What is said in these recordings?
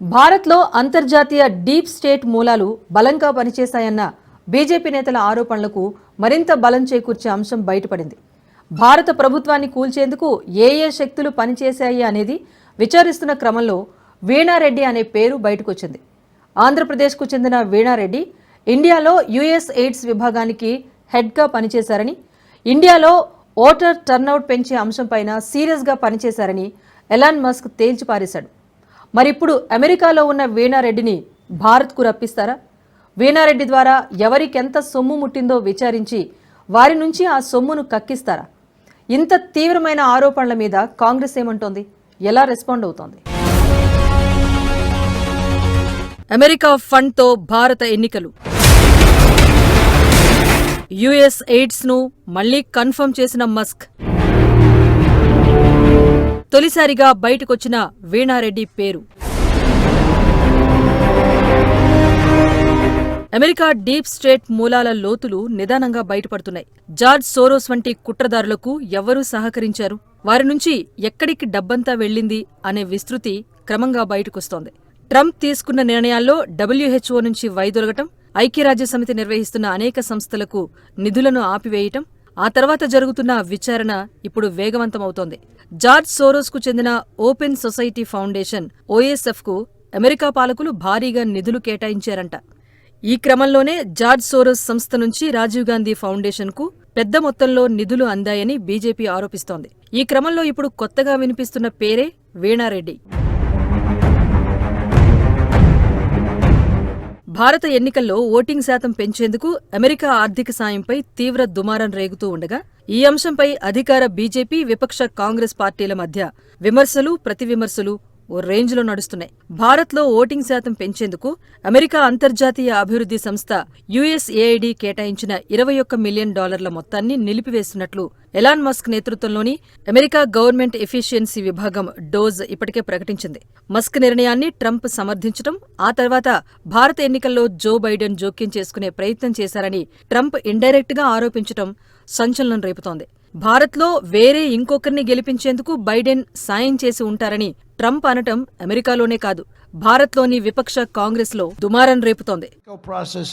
భారత్లో అంతర్జాతీయ deep state మూలాలు బలంగా పనిచేశాయన్న బీజేపీ నేతల ఆరోపణలకు మరింత బలం చేకూర్చే అంశం బయటపడింది. భారత ప్రభుత్వాన్ని కూల్చేందుకు ఏ ఏ శక్తులు పనిచేశాయి అనేది విచారిస్తున్న క్రమంలో వీణారెడ్డి అనే పేరు బయటకొచ్చింది. ఆంధ్రప్రదేశ్కు చెందిన వీణారెడ్డి ఇండియాలో యుఎస్ ఎయిడ్స్ విభాగానికి హెడ్గా పనిచేశారని ఇండియాలో ఓటర్ టర్నౌట్ పెంచే అంశంపైన సీరియస్గా పనిచేశారని ఎలాన్ మస్క్ తేల్చిపారేశాడు. మరి ఇప్పుడు అమెరికాలో ఉన్న వీణారెడ్డిని భారత్కు రప్పిస్తారా? వీణారెడ్డి ద్వారా ఎవరికెంత సొమ్ము ముట్టిందో విచారించి వారి నుంచి ఆ సొమ్మును కక్కిస్తారా? ఇంత తీవ్రమైన ఆరోపణల మీద కాంగ్రెస్ ఏమంటోంది? ఎలా రెస్పాండ్ అవుతోంది? అమెరికా ఫండ్తో భారత ఎన్నికలు. యుఎస్ ఎయిడ్స్ను మళ్ళీ కన్ఫర్మ్ చేసిన మస్క్. తొలిసారిగా బయటకొచ్చిన వీణారెడ్డి పేరు. అమెరికా డీప్ స్టేట్ మూలాల లోతులు నిదానంగా బయటపడుతున్నాయి. జార్జ్ సోరోస్ వంటి కుట్రదారులకు ఎవరూ సహకరించారు? వారి నుంచి ఎక్కడికి డబ్బంతా వెళ్ళింది అనే విస్తృతి క్రమంగా బయటకొస్తోంది. ట్రంప్ తీసుకున్న నిర్ణయాల్లో డబ్ల్యూహెచ్ఓ నుంచి వైదొలగటం ఐక్యరాజ్యసమితి నిర్వహిస్తున్న అనేక సంస్థలకు నిధులను ఆపివేయటం ఆ తర్వాత జరుగుతున్న విచారణ ఇప్పుడు వేగవంతమవుతోంది. జార్జ్ సోరోస్కు చెందిన ఓపెన్ సొసైటీ ఫౌండేషన్ ఓఎస్ఎఫ్కు అమెరికా పాలకులు భారీగా నిధులు కేటాయించారంట. ఈ క్రమంలోనే జార్జ్ సోరోస్ సంస్థ నుంచి రాజీవ్ గాంధీ ఫౌండేషన్కు పెద్ద మొత్తంలో నిధులు అందాయని బీజేపీ ఆరోపిస్తోంది. ఈ క్రమంలో ఇప్పుడు కొత్తగా వినిపిస్తున్న పేరే వీణారెడ్డి. భారత ఎన్నికల్లో ఓటింగ్ శాతం పెంచేందుకు అమెరికా ఆర్థిక సాయంపై తీవ్ర దుమారం రేగుతూ ఉండగా ఈ అంశంపై అధికార బీజేపీ విపక్ష కాంగ్రెస్ పార్టీల మధ్య విమర్శలు ప్రతివిమర్శలు ఓ రేంజ్లో నడుస్తున్నాయి. భారత్లో ఓటింగ్ శాతం పెంచేందుకు అమెరికా అంతర్జాతీయ అభివృద్ధి సంస్థ యుఎస్ఏఐడి కేటాయించిన ఇరవై ఒక్క మిలియన్ డాలర్ల మొత్తాన్ని నిలిపివేస్తున్నట్లు ఎలాన్ మస్క్ నేతృత్వంలోని అమెరికా గవర్నమెంట్ ఎఫిషియన్సీ విభాగం డోజ్ ఇప్పటికే ప్రకటించింది. మస్క్ నిర్ణయాన్ని ట్రంప్ సమర్థించడం ఆ తర్వాత భారత ఎన్నికల్లో జో బైడెన్ జోక్యం చేసుకునే ప్రయత్నం చేశారని ట్రంప్ ఇండైరెక్ట్గా ఆరోపించడం సంచలనం రేపుతోంది. భారత్లో వేరే ఇంకొకరిని గెలిపించేందుకు బైడెన్ సాయం చేసి ఉంటారని ట్రంప్ అనటం అమెరికాలోనే కాదు భారత్లోని విపక్ష కాంగ్రెస్లో దుమారం రేపుతోంది process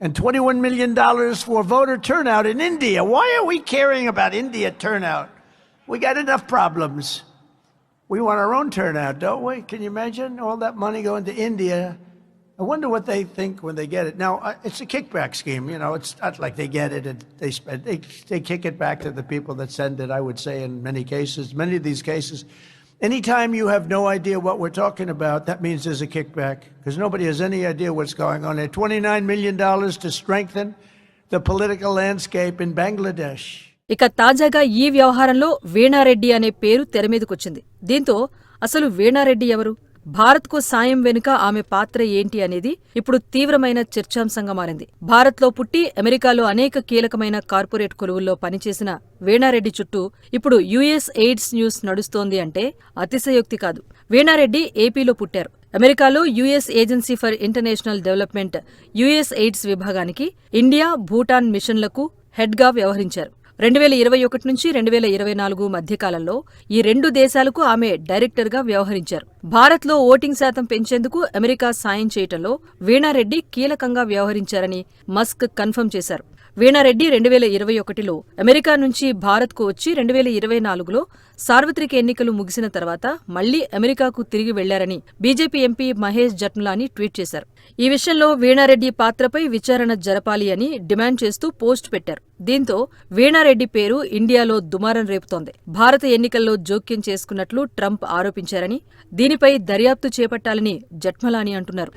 and $21 million for voter turnout in India. Why are we caring about India turnout? We got enough problems. We want our own turnout, don't we? Can you imagine all that money going to India? I wonder what they think when they get it. Now, it's a kickback scheme. You know, it's not like they get it and they spend. They, they kick it back to the people that send it. I would say in many cases, many of these cases, anytime you have no idea what we're talking about, that means there's a kickback because nobody has any idea what's going on there. $29 million to strengthen the political landscape in Bangladesh. ఇక తాజాగా ఈ వ్యవహారంలో వీణారెడ్డి అనే పేరు తెరమీదకొచ్చింది దీంతో అసలు వీణారెడ్డి ఎవరు భారత్కు సాయం వెనుక ఆమె పాత్ర ఏంటి అనేది ఇప్పుడు తీవ్రమైన చర్చాంశంగా మారింది. భారత్లో పుట్టి అమెరికాలో అనేక కీలకమైన కార్పొరేట్ కొలువుల్లో పనిచేసిన వీణారెడ్డి చుట్టూ ఇప్పుడు యుఎస్ ఎయిడ్స్ న్యూస్ నడుస్తోంది అంటే అతిశయోక్తి కాదు. వీణారెడ్డి ఏపీలో పుట్టారు. అమెరికాలో US agency for international development US aid విభాగానికి ఇండియా భూటాన్ మిషన్లకు హెడ్గా వ్యవహరించారు. రెండు వేల ఇరవై ఒకటి నుంచి రెండు వేల ఇరవై నాలుగు మధ్యకాలంలో ఈ రెండు దేశాలకు ఆమె డైరెక్టర్గా వ్యవహరించారు. భారత్లో ఓటింగ్ శాతం పెంచేందుకు అమెరికా సాయం చేయటంలో వీణారెడ్డి కీలకంగా వ్యవహరించారని మస్క్ కన్ఫర్మ్ చేశారు. వీణారెడ్డి రెండు వేల ఇరవై ఒకటిలో అమెరికా నుంచి భారత్కు వచ్చి రెండు వేల ఇరవై నాలుగులో సార్వత్రిక ఎన్నికలు ముగిసిన తర్వాత మళ్ళీ అమెరికాకు తిరిగి వెళ్ళారని BJP MP Mahesh Jethmalani tweet చేశారు. ఈ విషయంలో వీణారెడ్డి పాత్రపై విచారణ జరపాలి అని డిమాండ్ చేస్తూ పోస్ట్ పెట్టారు. దీంతో వీణారెడ్డి పేరు ఇండియాలో దుమారం రేపుతోంది. భారత ఎన్నికల్లో జోక్యం చేసుకున్నట్లు ట్రంప్ ఆరోపించారని దీనిపై దర్యాప్తు చేపట్టాలని జట్మలాని అంటున్నారు.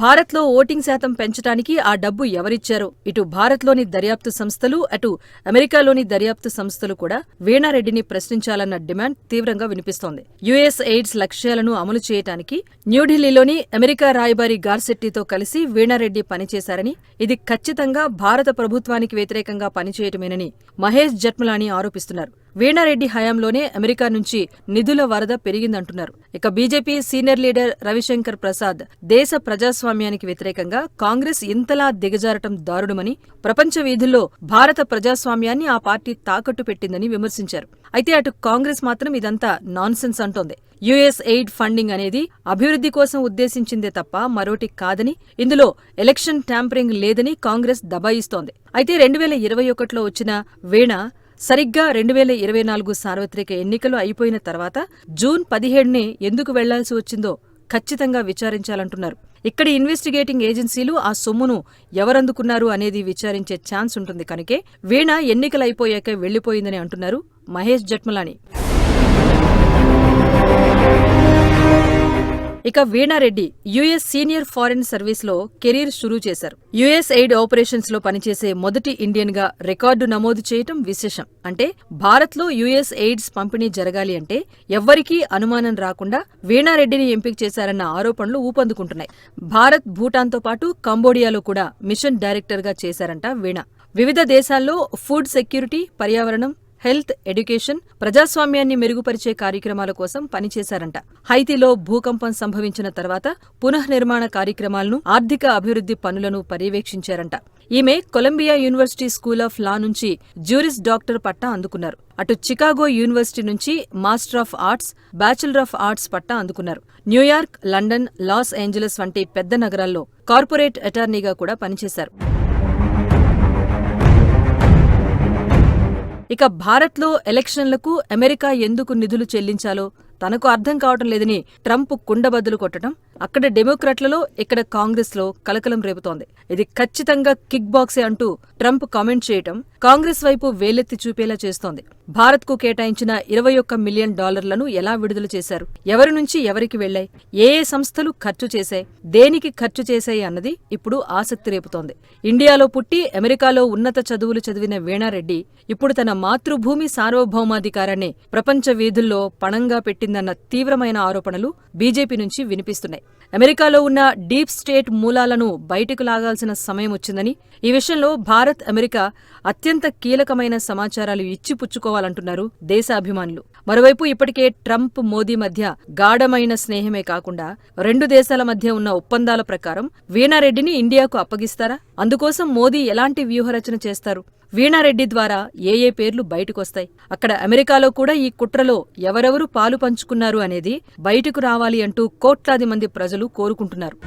భారత్లో ఓటింగ్ శాతం పెంచడానికి ఆ డబ్బు ఎవరిచ్చారో? ఇటు భారత్లోని దర్యాప్తు సంస్థలు అటు అమెరికాలోని దర్యాప్తు సంస్థలు కూడా వీణారెడ్డిని ప్రశ్నించాలన్న డిమాండ్ తీవ్రంగా వినిపిస్తోంది. యుఎస్ ఎయిడ్స్ లక్ష్యాలను అమలు చేయటానికి న్యూఢిల్లీలోని అమెరికా రాయబారి గార్సెట్టితో కలిసి వీణారెడ్డి పనిచేశారని ఇది ఖచ్చితంగా భారత ప్రభుత్వానికి వ్యతిరేకంగా పనిచేయటమేనని మహేష్ జట్మలాని ఆరోపిస్తున్నారు. వీణారెడ్డి హయాంలోనే అమెరికా నుంచి నిధుల వరద పెరిగిందంటున్నారు. ఇక BJP senior leader Ravi Shankar Prasad దేశ ప్రజాస్వామ్యానికి వ్యతిరేకంగా కాంగ్రెస్ ఇంతలా దిగజారటం దారుణమని ప్రపంచ వీధుల్లో భారత ప్రజాస్వామ్యాన్ని ఆ పార్టీ తాకట్టు పెట్టిందని విమర్శించారు. అయితే అటు కాంగ్రెస్ మాత్రం ఇదంతా నాన్సెన్స్ అంటోంది. యుఎస్ ఎయిడ్ ఫండింగ్ అనేది అభివృద్ధి కోసం ఉద్దేశించిందే తప్ప మరోటి కాదని ఇందులో ఎలక్షన్ ట్యాంపరింగ్ లేదని కాంగ్రెస్ దబాయిస్తోంది. అయితే రెండు వేల ఇరవై ఒకటిలో వచ్చిన వీణ సరిగ్గా రెండు వేల ఇరవై నాలుగు సార్వత్రిక ఎన్నికలు అయిపోయిన తర్వాత జూన్ పదిహేడునే ఎందుకు వెళ్ళాల్సి వచ్చిందో ఖచ్చితంగా విచారించాలంటున్నారు. ఇక్కడి ఇన్వెస్టిగేటింగ్ ఏజెన్సీలు ఆ సొమ్మును ఎవరందుకున్నారు అనేది విచారించే ఛాన్స్ ఉంటుంది కనుకే వీణ ఎన్నికలైపోయాక వెళ్ళిపోయిందని అంటున్నారు మహేష్ జట్మలాని. ఇక వీణారెడ్డి యుఎస్ సీనియర్ ఫారిన్ సర్వీస్లో కెరీర్ షురూ చేశారు. యుఎస్ ఎయిడ్ ఆపరేషన్స్లో పనిచేసే మొదటి ఇండియన్గా రికార్డు నమోదు చేయటం విశేషం. అంటే భారత్లో యుఎస్ ఎయిడ్స్ పంపిణీ జరగాలి అంటే ఎవ్వరికీ అనుమానం రాకుండా వీణారెడ్డిని ఎంపిక చేశారన్న ఆరోపణలు ఊపందుకుంటున్నాయి. భారత్ భూటాన్తో పాటు కంబోడియాలో కూడా మిషన్ డైరెక్టర్గా చేశారంట వీణ. వివిధ దేశాల్లో ఫుడ్ సెక్యూరిటీ పర్యావరణం హెల్త్ ఎడ్యుకేషన్ ప్రజాస్వామ్యాన్ని మెరుగుపరిచే కార్యక్రమాల కోసం పనిచేశారంట. హైతీలో భూకంపం సంభవించిన తర్వాత పునఃనిర్మాణ కార్యక్రమాలను ఆర్థిక అభివృద్ధి పనులను పర్యవేక్షించారంట. ఈమె Columbia university school of law నుంచి జ్యూరిస్ డాక్టర్ పట్టా అందుకున్నారు. అటు చికాగో యూనివర్సిటీ నుంచి master of arts bachelor of arts పట్టా అందుకున్నారు. న్యూయార్క్ లండన్ లాస్ ఏంజలస్ వంటి పెద్ద నగరాల్లో కార్పొరేట్ అటార్నీగా కూడా పనిచేశారు. ఇక భారత్లో ఎలక్షన్లకు అమెరికా ఎందుకు నిధులు చెల్లించాలో తనకు అర్థం కావటం లేదని ట్రంప్ కుండబద్దలు కొట్టడం అక్కడ డెమోక్రాట్లలో ఇక్కడ కాంగ్రెస్లో కలకలం రేపుతోంది. ఇది ఖచ్చితంగా కిక్ బాక్సే అంటూ ట్రంప్ కామెంట్ చేయటం కాంగ్రెస్ వైపు వేలెత్తి చూపేలా చేస్తోంది. భారత్కు కేటాయించిన ఇరవై ఒక్క మిలియన్ డాలర్లను ఎలా విడుదల చేశారు? ఎవరి నుంచి ఎవరికి వెళ్ళాయి ఏ ఏ సంస్థలు ఖర్చు చేశాయి? దేనికి ఖర్చు చేశాయి అన్నది ఇప్పుడు ఆసక్తి రేపుతోంది. ఇండియాలో పుట్టి అమెరికాలో ఉన్నత చదువులు చదివిన వీణారెడ్డి ఇప్పుడు తన మాతృభూమి సార్వభౌమాధికారాన్ని ప్రపంచ వీధుల్లో పణంగా పెట్టిందన్న తీవ్రమైన ఆరోపణలు బీజేపీ నుంచి వినిపిస్తున్నాయి. అమెరికాలో ఉన్న డీప్ స్టేట్ మూలాలను బయటకు లాగాల్సిన సమయం వచ్చిందని ఈ విషయంలో భారత్ అమెరికా అత్యంత కీలకమైన సమాచారాలు ఇచ్చిపుచ్చుకోవాలంటున్నారు దేశాభిమానులు. మరోవైపు ఇప్పటికే ట్రంప్ మోదీ మధ్య గాఢమైన స్నేహమే కాకుండా రెండు దేశాల మధ్య ఉన్న ఒప్పందాల ప్రకారం వీణారెడ్డిని ఇండియాకు అప్పగిస్తారా? అందుకోసం మోదీ ఎలాంటి వ్యూహరచన చేస్తారు? వీణారెడ్డి ద్వారా ఏ ఏ పేర్లు బయటకొస్తాయి? అక్కడ అమెరికాలో కూడా ఈ కుట్రలో ఎవరెవరు పాలు పంచుకున్నారు అనేది బయటకు రావాలి అంటూ కోట్లాది మంది ప్రజలు కోరుకుంటున్నారు.